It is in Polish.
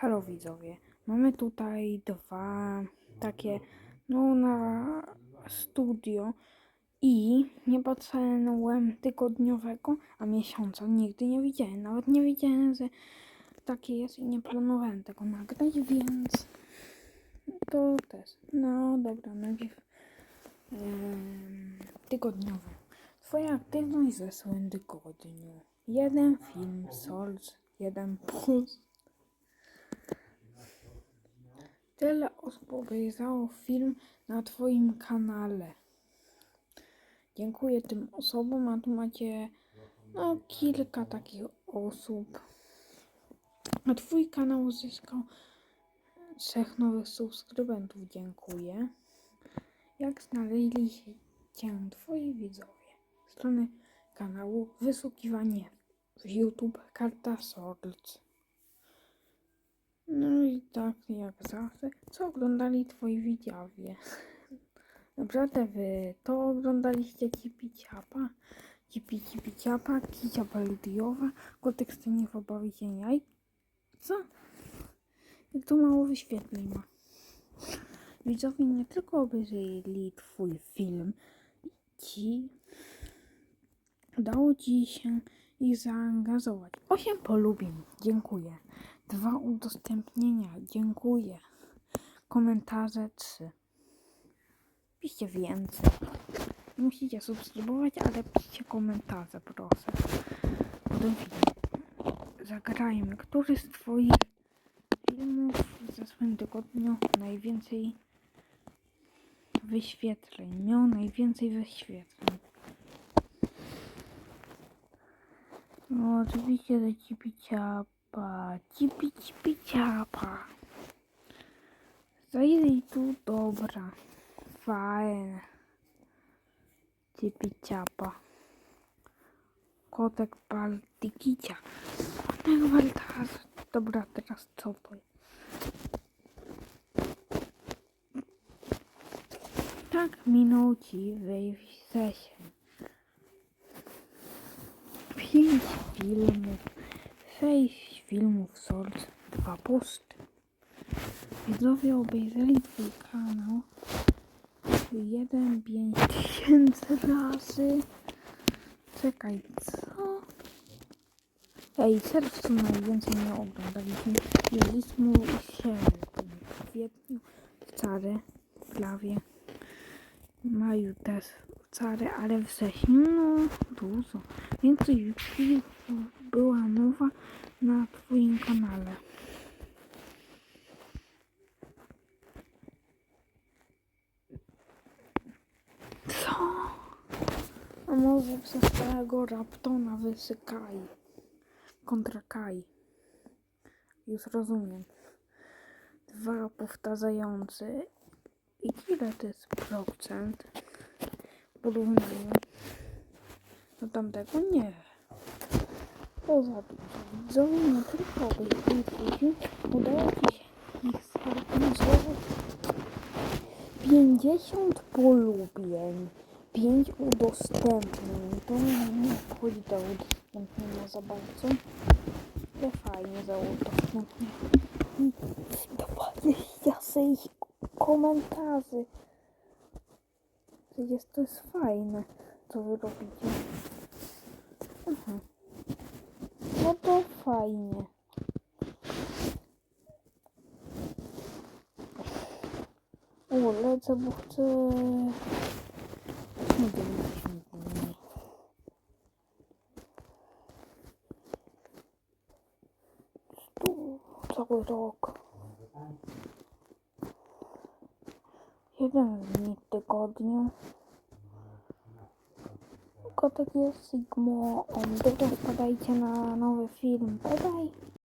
Halo widzowie, mamy tutaj dwa takie, no na studio i nie patrzyłem tygodniowego, a miesiąca nigdy nie widziałem. Nawet nie wiedziałem, że takie jest i nie planowałem tego nagrać, więc to też. No dobra, najpierw em, tygodniowe. Twoja aktywność w zeszłym tygodniu. Jeden film, Souls, jeden plus. Tyle osób obejrzało film na Twoim kanale. Dziękuję tym osobom, a tu macie no, kilka takich osób. A Twój kanał uzyskał trzech nowych subskrybentów. Dziękuję. Jak znaleźli Cię Twoi widzowie? Strony kanału Wysłuchiwanie w YouTube Karta Swords. No i tak jak zawsze, co oglądali twoi widzowie? Naprawdę wy to oglądaliście Cipi Ciapa, Cipi Cipi Kicia Balidiowa, Kotek Stanisława Bawicie Jaj? Co? Jak to mało wyświetleń ma. Widzowie nie tylko obejrzeli twój film, ci udało ci się ich zaangażować. Osiem polubień, dziękuję. Dwa udostępnienia, dziękuję. Komentarze trzy. Piszcie więcej. Nie musicie subskrybować, ale piszcie komentarze, proszę. Film. Zagrajmy. Który z twoich filmów w zeszłym tygodniu najwięcej wyświetleń? Miał najwięcej wyświetleń. No oczywiście, że cipi ciapa, cipi cipi ciapa. Zajrzyj tu, dobra. Fajne. Cipi ciapa. Kotek Baltykicia. Kotek Baltazar. Dobra, teraz co to jest? Tak minął ci wejściem. Pięć filmów, sześć filmów Souls, dwa posty. Widzowie obejrzeli twój kanał jeden pięć tysięcy razy. Czekaj, co? Ej, w czerwcu najwięcej nie oglądaliśmy. I sierpniu, w kwietniu, wcale, w klawie, maju też wcale, ale w wrześniu no dużo. Więcej filmów była nowa na twoim kanale. Co? A może przez tego Raptona wysykaj kontra Kai. Już rozumiem. Dwa powtarzające. I ile to jest procent? W porównaniu do tamtego? Nie. To za dużo. Widzowie obejrzeli twój film, udało ci się ich zorganizować 50 polubień, 5 udostępnień. To nie wchodzi do udostępnienia za bardzo. Ale fajnie za udostępnienie. I 26 komentarzy. Przecież to jest fajne, co wy robicie. Aha. No to fajnie. O, lecę, bo chcę... Tu cały rok. Jeden dni w tygodniu. Kotek jest Sigmo. Dobra, wpadajcie na nowy film. Bye bye.